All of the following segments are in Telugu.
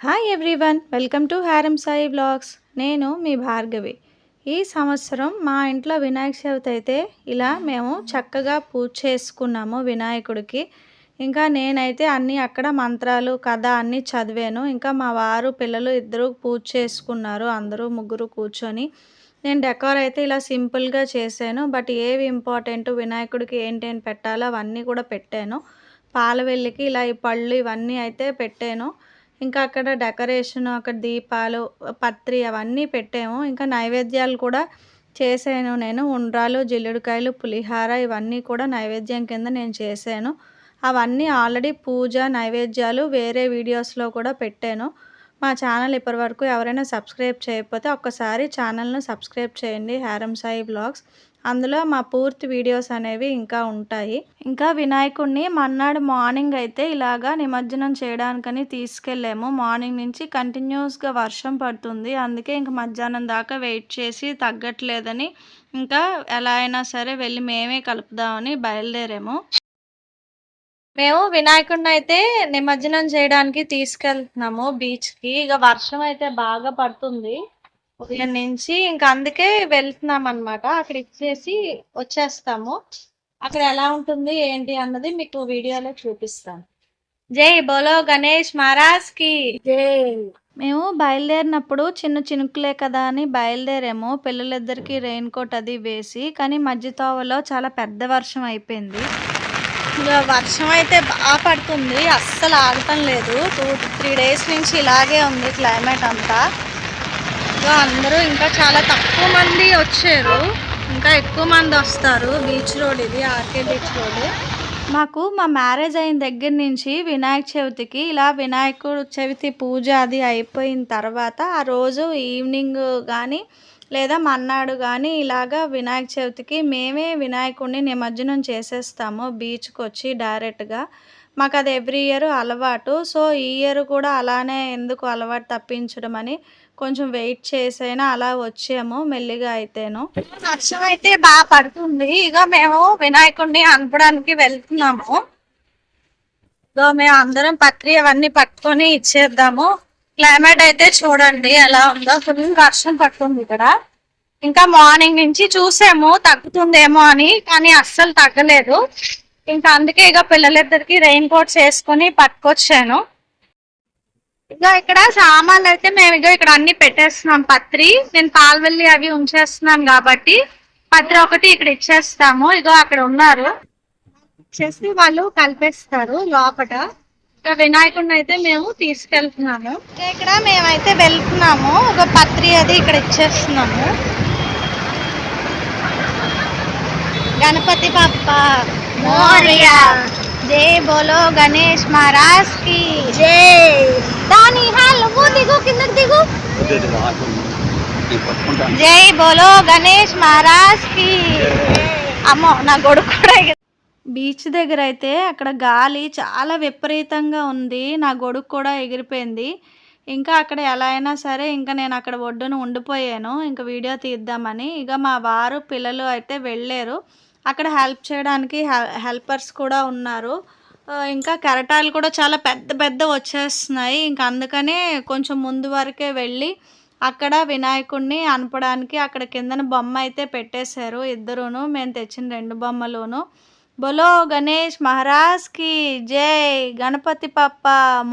హాయ్ ఎవ్రీవన్ వెల్కమ్ టు హారం సాయి బ్లాగ్స్ నేను మీ భార్గవి. ఈ సంవత్సరం మా ఇంట్లో వినాయక చవితి అయితే ఇలా మేము చక్కగా పూజ చేసుకున్నాము వినాయకుడికి. ఇంకా నేనైతే అన్నీ అక్కడ మంత్రాలు కథ అన్నీ చదివాను. ఇంకా మా వారు పిల్లలు ఇద్దరు పూజ చేసుకున్నారు అందరూ ముగ్గురు కూర్చొని. నేను డెకార్ అయితే ఇలా సింపుల్గా చేశాను. బట్ ఏవి ఇంపార్టెంట్ వినాయకుడికి ఏంటేంటి పెట్టాలో అవన్నీ కూడా పెట్టాను. పాలవెల్లికి ఇలా ఈ పళ్ళు ఇవన్నీ అయితే పెట్టాను. ఇంకా అక్కడ డెకరేషన్ అక్కడ దీపాలు పత్రి అవన్నీ పెట్టాము. ఇంకా నైవేద్యాలు కూడా చేశాను నేను. ఉండ్రాలు జిల్లుడికాయలు పులిహార ఇవన్నీ కూడా నైవేద్యం కింద నేను చేశాను. అవన్నీ ఆల్రెడీ పూజ నైవేద్యాలు వేరే వీడియోస్లో కూడా పెట్టాను. మా ఛానల్ ఇప్పటివరకు ఎవరైనా సబ్స్క్రైబ్ చేయకపోతే ఒక్కసారి ఛానల్ను సబ్స్క్రైబ్ చేయండి. హారం సాయి బ్లాగ్స్ అందులో మా పూర్తి వీడియోస్ అనేవి ఇంకా ఉంటాయి. ఇంకా వినాయకుడిని మన్నాడు మార్నింగ్ అయితే ఇలాగా నిమజ్జనం చేయడానికని తీసుకెళ్ళాము. మార్నింగ్ నుంచి కంటిన్యూస్గా వర్షం పడుతుంది. అందుకే ఇంక మధ్యాహ్నం దాకా వెయిట్ చేసి తగ్గట్లేదని ఇంకా ఎలా అయినా సరే వెళ్ళి మేమే కలుపుదామని బయలుదేరాము. మేము వినాయకుడిని అయితే నిమజ్జనం చేయడానికి తీసుకెళ్తున్నాము బీచ్కి. ఇక వర్షం అయితే బాగా పడుతుంది. ఉదయం నుంచి ఇంకా అందుకే వెళ్తున్నాం అనమాట అక్కడ ఇచ్చేసి వచ్చేస్తాము. అక్కడ ఎలా ఉంటుంది ఏంటి అన్నది మీకు వీడియోలో చూపిస్తాను. జై బోలో గణేష్ మహారాజ్కి మేము బయలుదేరినప్పుడు చిన్న చినుకులే కదా అని బయలుదేరాము. పిల్లలిద్దరికి రెయిన్ కోట్ అది వేసి కానీ మధ్య తోవలో చాలా పెద్ద వర్షం అయిపోయింది. ఇంకా వర్షం అయితే బాగా పడుతుంది. అస్సలు ఆగటం లేదు. టూ త్రీ డేస్ నుంచి ఇలాగే ఉంది క్లైమేట్ అంతా. ఇంకా అందరూ ఇంకా చాలా తక్కువ మంది వచ్చారు. ఇంకా ఎక్కువ మంది వస్తారు. బీచ్ రోడ్ ఇది ఆర్కే బీచ్ రోడ్. మాకు మా మ్యారేజ్ అయిన దగ్గర నుంచి వినాయక చవితికి ఇలా వినాయకుడు చవితి పూజ అది అయిపోయిన తర్వాత ఆ రోజు ఈవినింగ్ కానీ లేదా మన్నాడు కానీ ఇలాగా వినాయక చవితికి మేమే వినాయకుడిని నిమజ్జనం చేసేస్తాము బీచ్కి వచ్చి డైరెక్ట్గా. మాకు అది ఎవ్రీ ఇయర్ అలవాటు. సో ఈ ఇయర్ కూడా అలానే ఎందుకు అలవాటు తప్పించడం అని కొంచెం వెయిట్ చేసైనా అలా వచ్చాము మెల్లిగా అయితేను. వర్షం అయితే బాగా పడుతుంది. ఇక మేము వినాయకుడిని అనపడానికి వెళ్తున్నాము. ఇక మేము అందరం పత్రి అవన్నీ పట్టుకొని ఇచ్చేద్దాము. క్లైమేట్ అయితే చూడండి ఎలా ఉందో. ఫుల్ వర్షం పడుతుంది ఇక్కడ. ఇంకా మార్నింగ్ నుంచి చూసాము తగ్గుతుందేమో అని కానీ అస్సలు తగ్గలేదు. ఇంకా అందుకే ఇక పిల్లలిద్దరికి రెయిన్ కోట్స్ వేసుకొని పట్టుకొచ్చాను. ఇంకా ఇక్కడ సామాన్లు అయితే మేము ఇక ఇక్కడ అన్ని పెట్టేస్తున్నాం. పత్రి నేను పాల్వెల్లి అవి ఉంచేస్తున్నాను కాబట్టి పత్రి ఒకటి ఇక్కడ ఇచ్చేస్తాము. ఇగో అక్కడ ఉన్నారు. ఇచ్చేసి వాళ్ళు కలిపేస్తారు లోపట. వినాయకుడిని అయితే మేము తీసుకెళ్తున్నాము. ఇక్కడ మేమైతే వెళ్తున్నాము. ఒక పత్రి అది ఇక్కడ ఇచ్చేస్తున్నాము. గణపతి పప్ప మోరియా. జై బోలో గణేష్ మహారాజ్కి. జై. దాని హాలు దిగు కిందకి దిగు. జై బోలో గణేష్ మహారాజ్కి. అమ్మో నా గొడుగు కూడా బీచ్ దగ్గర అయితే అక్కడ గాలి చాలా విపరీతంగా ఉంది. నా గొడుగు కూడా ఎగిరిపోయింది. ఇంకా అక్కడ ఎలా అయినా సరే ఇంకా నేను అక్కడ ఒడ్డున ఉండిపోయాను. ఇంకా వీడియో తీద్దామని. ఇక మా వారు పిల్లలు అయితే వెళ్ళారు. అక్కడ హెల్ప్ చేయడానికి హెల్పర్స్ కూడా ఉన్నారు. ఇంకా కెరటాలు కూడా చాలా పెద్ద పెద్ద వచ్చేస్తున్నాయి. ఇంకా అందుకనే కొంచెం ముందు వరకే వెళ్ళి అక్కడ వినాయకుడిని అనపడానికి అక్కడ కిందన బొమ్మ అయితే పెట్టేశారు ఇద్దరును. మేము తెచ్చిన రెండు బొమ్మలును. బొలో గణేష్ మహారాజ్కి జై గణపతి పప్ప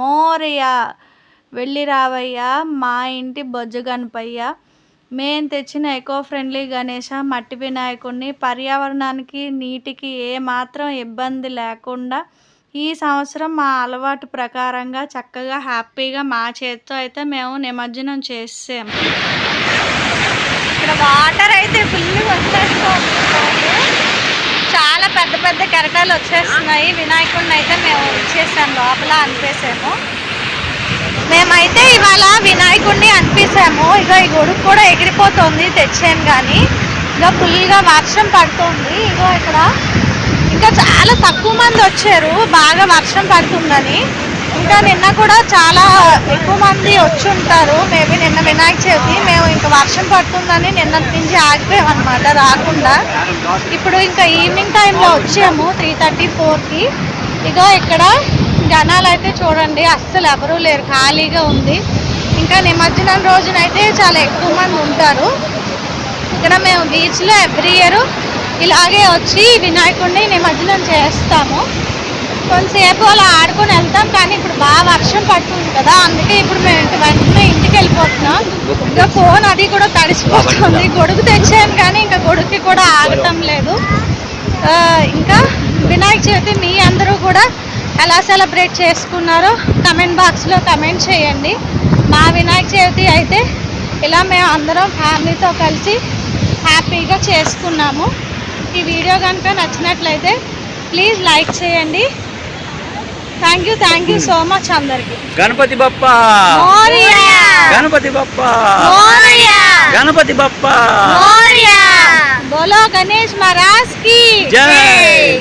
మోరియా. వెళ్ళి రావయ్యా మా ఇంటి బొజ్జు గణపయ్య. మేము తెచ్చిన ఎకో ఫ్రెండ్లీ గణేష మట్టి వినాయకుడిని పర్యావరణానికి నీటికి ఏ మాత్రం ఇబ్బంది లేకుండా ఈ సంవత్సరం మా అలవాటు ప్రకారంగా చక్కగా హ్యాపీగా మా చేతితో అయితే మేము నిమజ్జనం చేసాము ఇక్కడ వాటర్ అయితే ఫుల్ వచ్చేస్తుంది. చాలా పెద్ద పెద్ద కెరటాలు వచ్చేస్తున్నాయి. వినాయకుడిని అయితే మేము ఇచ్చేసాం లోపల అనిపేసాము. మేమైతే ఇవాళ వినాయకుడిని అనిపిస్తాము ఇక ఈ గొడుగు కూడా ఎగిరిపోతుంది తెచ్చాను కానీ ఇక ఫుల్గా వర్షం పడుతుంది. ఇగో ఇక్కడ ఇంకా చాలా తక్కువ మంది వచ్చారు. బాగా వర్షం పడుతుందని. ఇంకా నిన్న కూడా చాలా ఎక్కువ మంది వచ్చి ఉంటారు. మేబీ నిన్న వినాయక చవితి మేము ఇంకా వర్షం పడుతుందని నిన్నటి నుంచి ఆగిపోయాం రాకుండా. ఇప్పుడు ఇంకా ఈవినింగ్ టైంలో వచ్చాము త్రీ థర్టీ ఫోర్కి ఇగో ఇక్కడ జనాలు అయితే చూడండి అస్సలు ఎవరూ లేరు ఖాళీగా ఉంది. ఇంకా నిమజ్జనం రోజునైతే చాలా ఎక్కువ మంది ఉంటారు. ఇక్కడ మేము బీచ్లో ఎవ్రీ ఇయర్ ఇలాగే వచ్చి వినాయకుడిని నిమజ్జనం చేస్తాము. కొంతసేపు అలా ఆడుకొని వెళ్తాం కానీ ఇప్పుడు బాగా వర్షం పడుతుంది కదా అందుకే ఇప్పుడు మేము వెంటనే ఇంటికి వెళ్ళిపోతున్నాం. ఇంకా ఫోన్ అది కూడా తడిసిపోతుంది గొడుగు తెచ్చాను కానీ ఇంకా గొడుగుకి కూడా ఆగటం లేదు. ఇంకా వినాయక చవితి మీ అందరూ కూడా ఎలా సెలబ్రేట్ చేసుకున్నారో కమెంట్ బాక్స్లో కమెంట్ చేయండి. మా వినాయక చవితి అయితే ఇలా మేము అందరం ఫ్యామిలీతో కలిసి హ్యాపీగా చేసుకున్నాము. ఈ వీడియో కనుక నచ్చినట్లయితే ప్లీజ్ లైక్ చేయండి. Thank you thank you so much అందరికి. గణపతి బప్ప! గణపతి బప్ప! గణపతి బప్ప! బోలో గణేష్ మహారాజ్కి జై.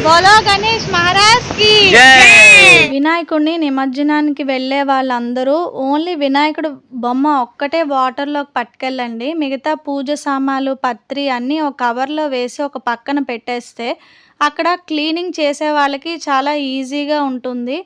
బోలో గణేష్ మహారాజ్కి జై. వినాయకుడిని నిమజ్జనానికి వెళ్ళే వాళ్ళందరూ ఓన్లీ వినాయకుడు బొమ్మ ఒక్కటే వాటర్లోకి పట్టుకెళ్ళండి మిగతా పూజ సామాన్లు పత్రి అన్నీ ఒక కవర్లో వేసి ఒక పక్కన పెట్టేస్తే అక్కడ క్లీనింగ్ చేసే వాళ్ళకి చాలా ఈజీగా ఉంటుంది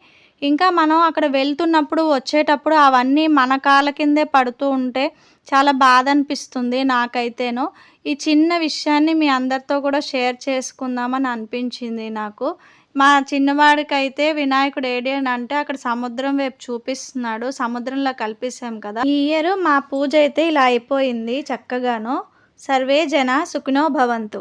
ఇంకా మనం అక్కడ వెళ్తున్నప్పుడు వచ్చేటప్పుడు అవన్నీ మన కాళ్ళ కిందే పడుతూ ఉంటే చాలా బాధ అనిపిస్తుంది నాకైతేను. ఈ చిన్న విషయాన్ని మీ అందరితో కూడా షేర్ చేసుకుందామని అనిపించింది నాకు. మా చిన్నవాడికైతే వినాయకుడు ఏడి అని అంటే అక్కడ సముద్రం వైపు చూపిస్తున్నాడు. సముద్రంలో కల్పిస్తాం కదా. ఈ ఇయర్ మా పూజ అయితే ఇలా అయిపోయింది చక్కగాను. సర్వే జన సుఖినో భవంతు.